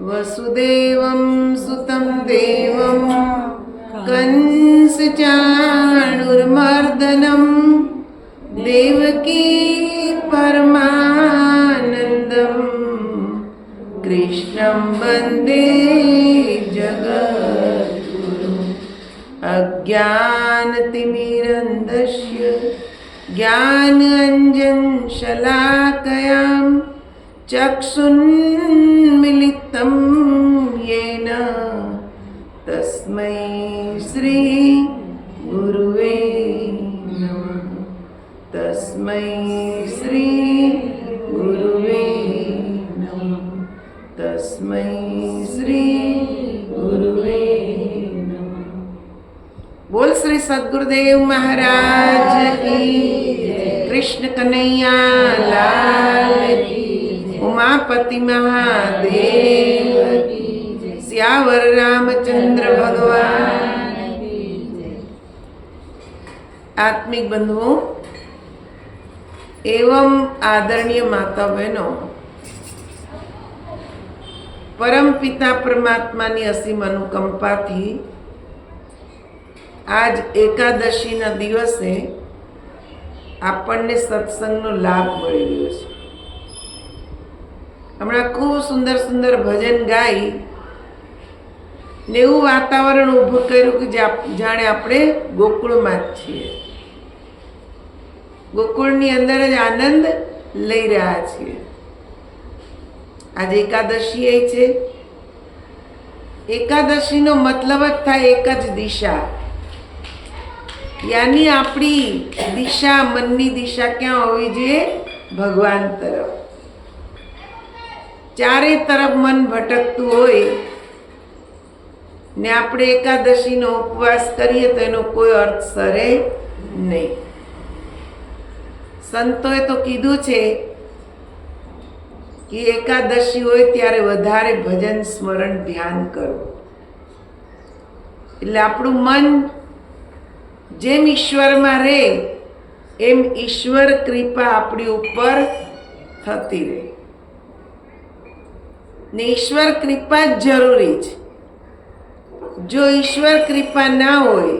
વસુદેવમ સુતમ દેવમ કંસચાણુર્મર્દનમ દેવકી પરમાનંદમ કૃષ્ણમ વંદે જગદગુરુ અજ્ઞાનતિમિરંદસ્ય જ્ઞાન અંજન શલાકયામ चक्षुन्मिलितं येन तस्मै श्रीगुरुवे नमः तस्मै श्रीगुरुवे नमः तस्मै श्रीगुरुवे नमः બોલ શ્રી સદગુરુદેવ મહારાજ કી કૃષ્ણ કનૈયા લાલ કી ઉમાપતિ મહાદેવ શ્યાવર રામચંદ્ર ભગવાન. આત્મિક બંધુઓ, એવમ આદરણીય માતા બહેનો, પરમ પિતા પરમાત્માની અસીમ અનુકંપાથી આજ એકાદશીના દિવસે આપણને સત્સંગનો લાભ મળી રહ્યો છે. હમણાં ખૂબ સુંદર સુંદર ભજન ગાઈ ને એવું વાતાવરણ ઊભું કર્યું કે જાણે આપણે ગોકુળમાં જ છીએ. ગોકુળની અંદર જ આનંદ લઈ રહ્યા છીએ. આજે એકાદશી એ છે. એકાદશીનો મતલબ જ થાય એક જ દિશા. યાની આપણી દિશા, મનની દિશા ક્યાં હોવી જોઈએ? ભગવાન તરફ. ચારે તરફ મન ભટકતું હોય ને આપણે એકાદશીનો ઉપવાસ કરીએ તો એનો કોઈ અર્થ સરે નહીં. સંતોએ તો કીધું છે કે એકાદશી હોય ત્યારે વધારે ભજન સ્મરણ ધ્યાન કરો એટલે આપણું મન જેમ ઈશ્વરમાં રહે, એમ ઈશ્વર કૃપા આપણી ઉપર થતી રહે. ને ઈશ્વર કૃપા જ જરૂરી છે. જો ઈશ્વર કૃપા ના હોય,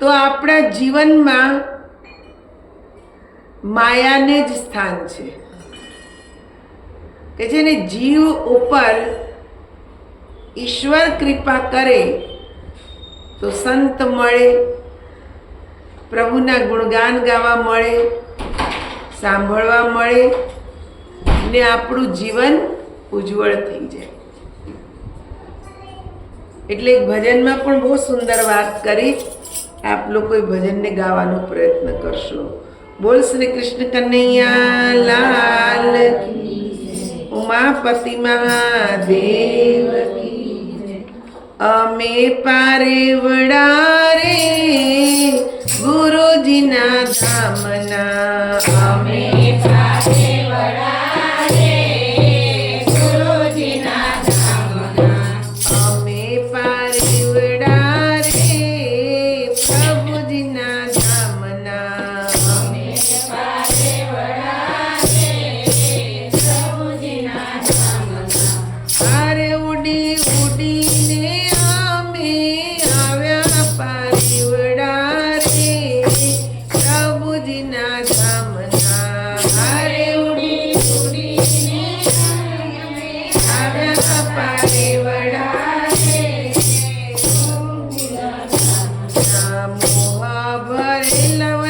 તો આપણા જીવનમાં માયાને જ સ્થાન છે. કે જેને જીવ ઉપર ઈશ્વર કૃપા કરે, તો સંત મળે, પ્રભુના ગુણગાન ગાવા મળે, સાંભળવા મળે ને આપણું જીવન ઉજ્જવળ થઈ જાય. એટલે ભજનમાં પણ બહુ સુંદર વાત કરી. આપ લોકોએ ભજનને ગાવાનો પ્રયત્ન કરશો. બોલ શ્રી કૃષ્ણ કનૈયા, લાલ ઉમાપતિ મહાદેવ અમે પારે વડારે ગુરુજીના ધામના. અમે અમે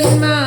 ભરેલા વનમાં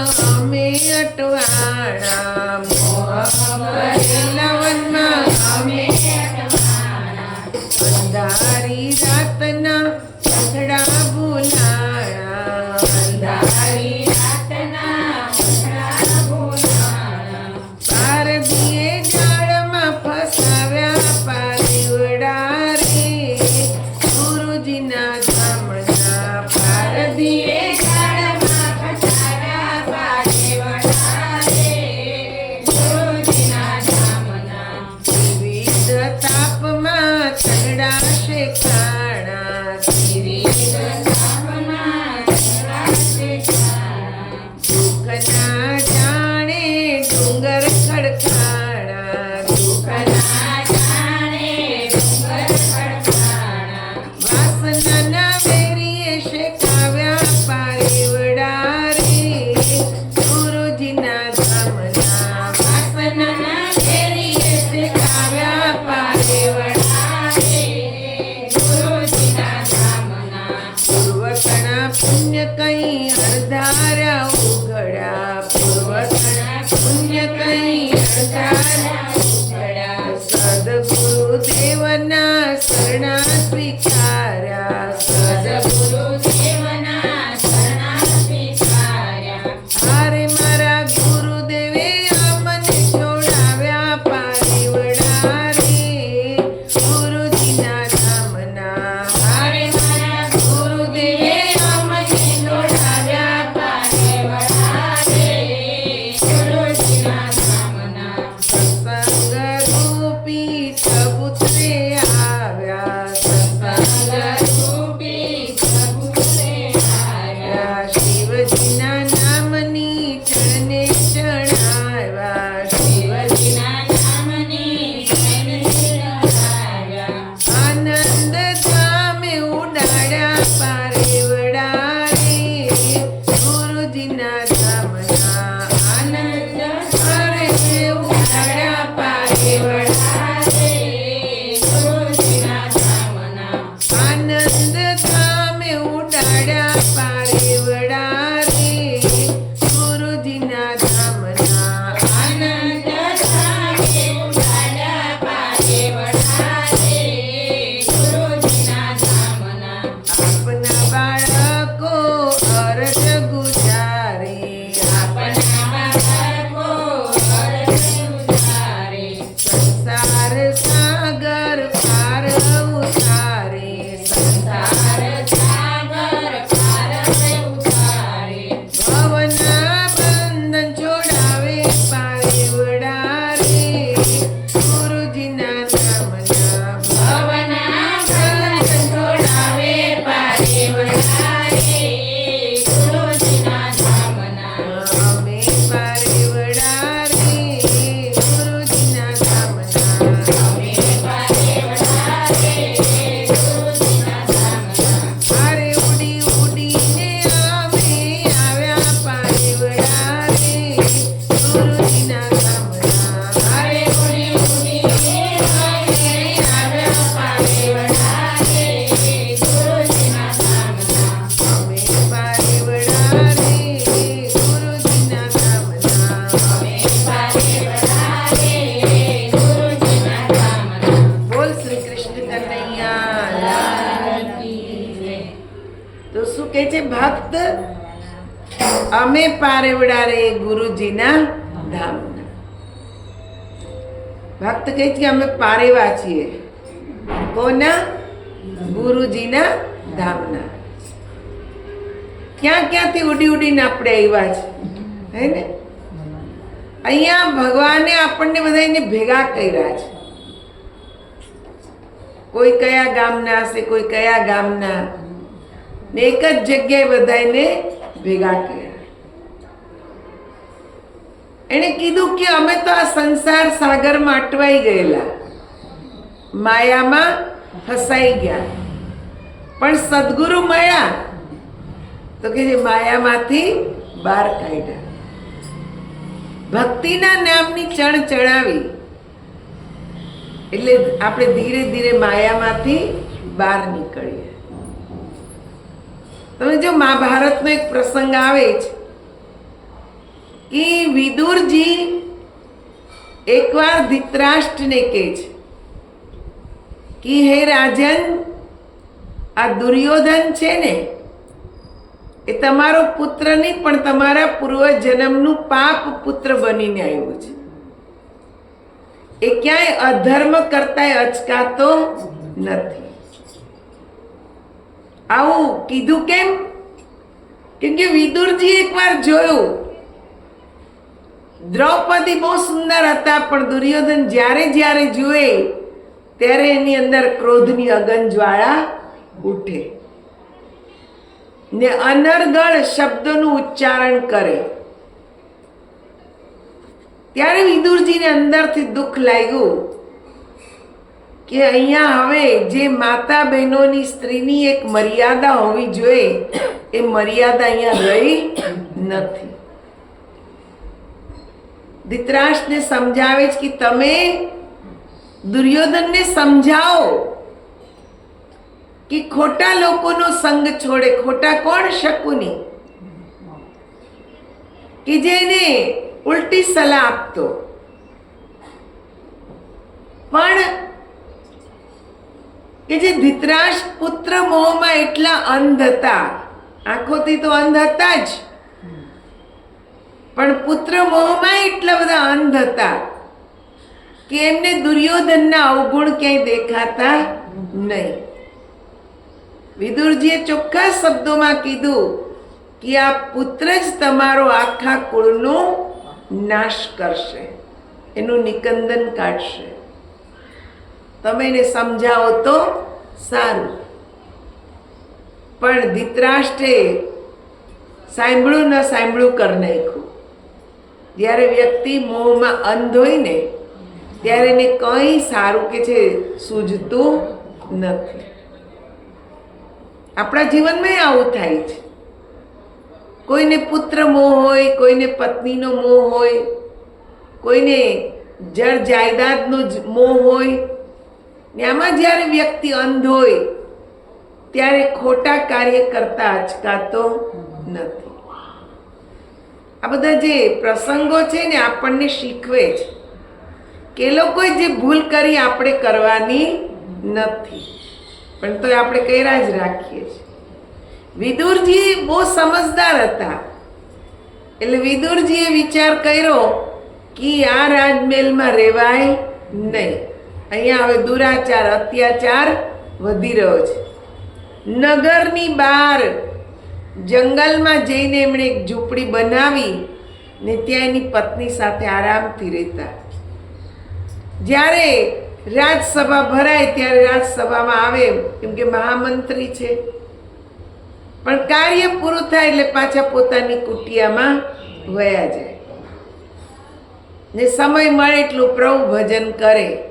I'm gonna. પારેવડા રે ગુરુજીના ધામના ભક્ત કહે છે કે અમે પારેવા છીએ. કોના? ગુરુજીના ધામના. ક્યાં ક્યાંથી ઉડી ઉડીને આપણે આવ્યા છે? હે ને? અહીંયા ભગવાને આપણને બધાને ભેગા કર્યા છે. કોઈ કયા ગામના હશે, કોઈ કયા ગામના? એક જ જગ્યાએ બધાને ભેગા કર્યા. એણે કીધું કે અમે તો આ સંસાર સાગરમાં અટવાઈ ગયેલા. માયામાં ફસાઈ ગયા. પણ સદગુરુ મળ્યા. તો કે જે માયામાંથી બહાર કાઢ્યા. ભક્તિના નામની ચણ ચડાવી. એટલે આપણે ધીરે ધીરે માયામાંથી બહાર નીકળીએ. તમે જો મહાભારતનો એક પ્રસંગ આવે છે કે વિદુરજી એકવાર ધૃતરાષ્ટ્રને કહે છે કે, હે રાજન, આ દુર્યોધન છે ને, એ તમારો પુત્ર નહીં, પણ તમારા પૂર્વજન્મનું પાપ પુત્ર બનીને આવ્યું છે. એ ક્યાંય અધર્મ કરતાંય અચકાતો નથી. આવું કીધું કેમ? કેમ કે વિદુરજી એકવાર જોયું દ્રૌપદી બહુ સુંદર હતા, પણ દુર્યોધન જ્યારે જ્યારે જુએ, ત્યારે એની અંદર ક્રોધની અગન જ્વાળા ઉઠે ને અનર્ગળ શબ્દોનું ઉચ્ચારણ કરે. ત્યારે વિદુરજીને અંદરથી દુઃખ લાગ્યું કે અહીંયા હવે જે માતા બહેનોની સ્ત્રીની એક મર્યાદા હોવી જોઈએ, એ મર્યાદા અહીંયા રહી નથી. ધૃતરાષ્ટ્રને સમજાવે છે કે તમે દુર્યોધનને સમજાવો કે ખોટા લોકોનો સંગ છોડે. ખોટા કોણ? શકુની. કે જેને ઉલટી સલાહ આપતો. પણ કે જે ધૃતરાજ પુત્ર મોહમાં એટલા અંધ હતા. આંખોથી તો અંધ હતા જ. પણ પુત્ર મોહમાં એટલા બધા અંધ હતા કે એમને દુર્યોધનના અવગુણ ક્યાંય દેખાતા નહીં. વિદુરજીએ ચોખ્ખા શબ્દોમાં કીધું કે આ પુત્ર જ તમારો આખા કુળનો નાશ કરશે, એનું નિકંદન કાઢશે. તમે એને સમજાવો તો સારું. પણ ધૃતરાષ્ટ્રે સાંભળ્યું ન સાંભળ્યું કરી નાખ્યું. જ્યારે વ્યક્તિ મોહમાં અંધ હોય ને, ત્યારે એને કંઈ સારું કે છે સૂઝતું નથી. આપણા જીવનમાં આવું થાય છે. કોઈને પુત્ર મોહ હોય, કોઈને પત્નીનો મોહ હોય, કોઈને જળ જાયદાદનો મોહ હોય, ને આમાં જ્યારે વ્યક્તિ અંધ હોય, ત્યારે ખોટા કાર્ય કરતા અચકાતો નથી. આ બધા જે પ્રસંગો છે ને આપણને શીખવે છે. કે લોકોએ જે ભૂલ કરી આપણે કરવાની નથી. પણ તો આપણે કર્યા જ રાખીએ છીએ. વિદુરજી બહુ સમજદાર હતા. એટલે વિદુરજીએ વિચાર કર્યો કે આ રાજમહેલમાં રહેવાય નહીં. અહીંયા હવે દુરાચાર, અત્યાચાર વધી રહ્યો છે. નગરની બહાર જંગલમાં જઈને એમણે એક ઝૂંપડી બનાવી ને ત્યાં એની પત્ની સાથે આરામથી રહેતા. જ્યારે રાજસભા ભરાય ત્યારે રાજસભામાં આવે કેમ કે મહામંત્રી છે. પણ કાર્ય પૂરું થાય એટલે પાછા પોતાની કુટિયામાં વયા જાય. ને સમય મળે એટલું પ્રભુ ભજન કરે.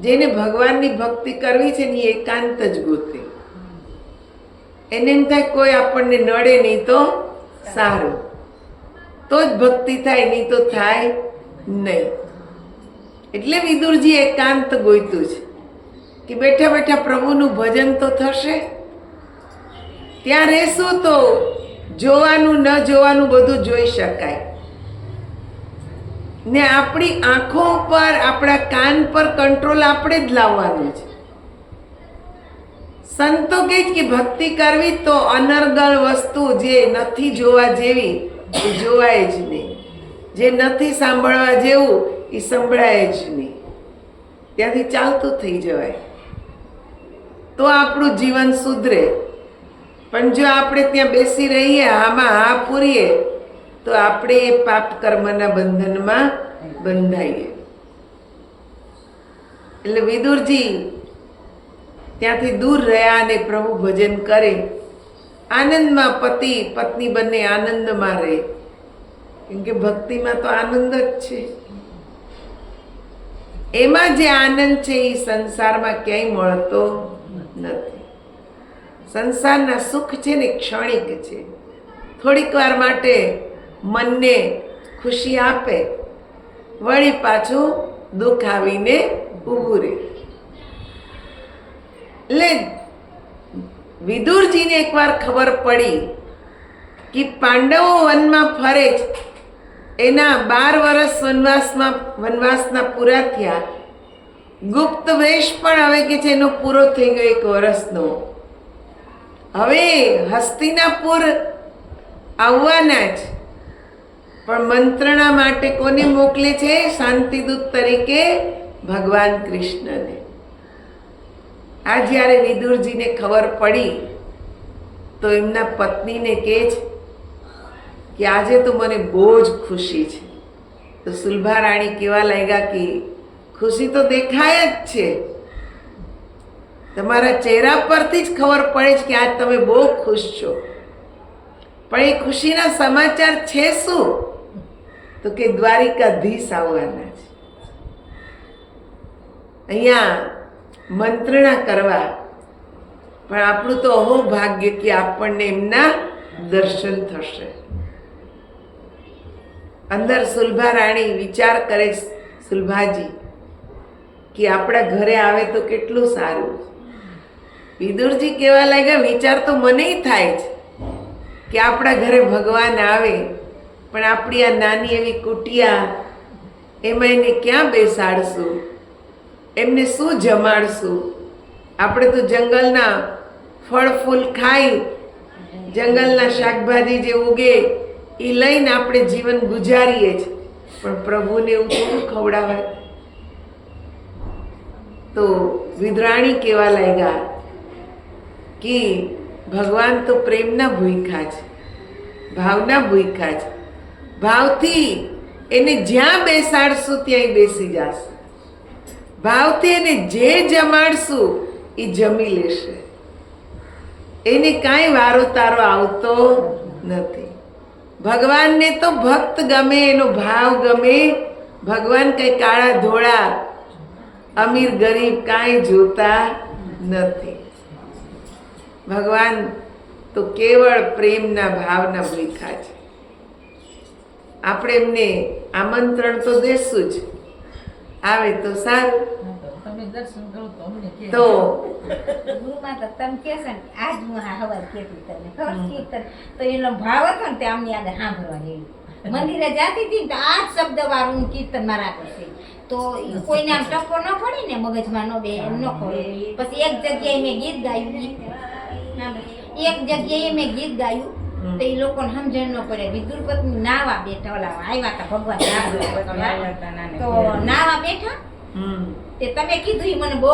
જેને ભગવાનની ભક્તિ કરવી છે ને એકાંત જ ગોતે. એને એમ થાય કોઈ આપણને નડે નહીં તો સારું. તો જ ભક્તિ થાય, નહીં તો થાય નહીં. એટલે વિદુરજી એકાંત ગોઈતું છે કે બેઠા બેઠા પ્રભુનું ભજન તો થશે. ત્યાં રહેશું તો જોવાનું, ન જોવાનું બધું જોઈ શકાય. ને આપણી આંખો પર આપણા કાન પર કંટ્રોલ આપણે જ લાવવાનું છે. સંતો કહે કે ભક્તિ કરવી તો અનર્ગળ વસ્તુ જે નથી જોવા જેવી, એ જોવાય જ નહીં. જે નથી સાંભળવા જેવું, એ સંભળાય જ નહીં. ત્યાંથી ચાલતું થઈ જવાય. તો આપણું જીવન સુધરે. પણ જો આપણે ત્યાં બેસી રહીએ, આમાં હા પૂરીએ, તો આપણે એ પાપ કર્મના બંધનમાં બંધાઈએ. એટલે વિદુરજી ત્યાંથી દૂર રહ્યા અને પ્રભુ ભજન કરે. આનંદમાં પતિ, પત્ની બંને આનંદમાં રહે. કેમ કે ભક્તિમાં તો આનંદ જ છે. એમાં જે આનંદ છે એ સંસારમાં ક્યાંય મળતો નથી. સંસારના સુખ છે ને ક્ષણિક છે. થોડીક વાર માટે મનને ખુશી આપે. વળી પાછું દુઃખ આવીને ઊભું રહે. એટલે વિદુરજીને એકવાર ખબર પડી કે પાંડવો વનમાં ફરે જ. એના બાર વર્ષ વનવાસમાં, વનવાસના પૂરા થયા. ગુપ્ત વેશ પણ હવે કે છે એનો પૂરો થઈ ગયો એક વર્ષનો હવે હસ્તિનાપુર આવવાના જ. પણ મંત્રણા માટે કોને મોકલે છે? શાંતિદૂત તરીકે ભગવાન કૃષ્ણને. આ જ્યારે વિદુરજીને ખબર પડી, તો એમના પત્નીને કહે છે કે આજે તો મને બહુ જ ખુશી છે. તો સુલભા રાણી કેવા લાગ્યા કે ખુશી તો દેખાય જ છે. તમારા ચહેરા પરથી જ ખબર પડે છે કે આજ તમે બહુ ખુશ છો. પણ એ ખુશીના સમાચાર છે શું? તો કે દ્વારિકાધીશ આવવાના છે. અહીંયા મંત્રણા કરવા. પણ આપણું તો અહો ભાગ્ય કે આપણને એમના દર્શન થશે. અંદર સુલભા રાણી વિચાર કરે સુલભાજી, કે આપણા ઘરે આવે તો કેટલું સારું. વિદુરજી કેવા લાગ્યા, વિચાર તો મને થાય છે કે આપણા ઘરે ભગવાન આવે, પણ આપણી આ નાની એવી કુટિયા, એમાં એને ક્યાં બેસાડશું? એમને શું જમાડશું? આપણે તો જંગલના ફળ, ફૂલ ખાઈ જંગલના શાકભાજી જે ઉગે એ લઈને આપણે જીવન ગુજારીએ છીએ. પણ પ્રભુને એવું થોડું ખવડાવાય તો વિદ્રાણી કેવા લાગ્યા કે ભગવાન તો પ્રેમના ભૂખા છે, ભાવના ભૂખા છે. ભાવથી એને જ્યાં બેસાડશું ત્યાં બેસી જશે. ભાવથી એને જે જમાડશું એ જમી લેશે. એને કાંઈ વારો તારો આવતો નથી. ભગવાનને તો ભક્ત ગમે, એનો ભાવ ગમે. ભગવાન કંઈ કાળા ધોળા, અમીર, ગરીબ કાંઈ જોતા નથી. ભગવાન તો કેવળ પ્રેમના ભાવના ભૂખા છે. આપણે એમને આમંત્રણ તો દેશું જ. આવે તો સારું. તમે દર્શન કરો તો અમને કે તો ગુરુમાં તો તમે કહેશો ને આજ હું હવાર કહેતી તમને ખબર કીર્તન. તો એનો ભાવ હતો ને તે આમની આગળ સાંભળવા જેવી મંદિરે જાતી હતી ને તો આ જ શબ્દ વાળું કીર્તન કીર્તનમાં રાખું છું. તો કોઈને આમ ટપ્પો ન પડી ને મગજમાં ન બે એમ ન ખોડે પછી એક જગ્યાએ મેં ગીત ગાયું. એક જગ્યાએ મેં ગીત ગાયું. તો એ લોકોને સમજણ ન પડે. વિદુર પત્ની નાવા બેઠા ઓલા આવ્યા હતા ભગવાન. નાવા. તો નાવા બેઠા? તે તમે કીધું એ મને બહુ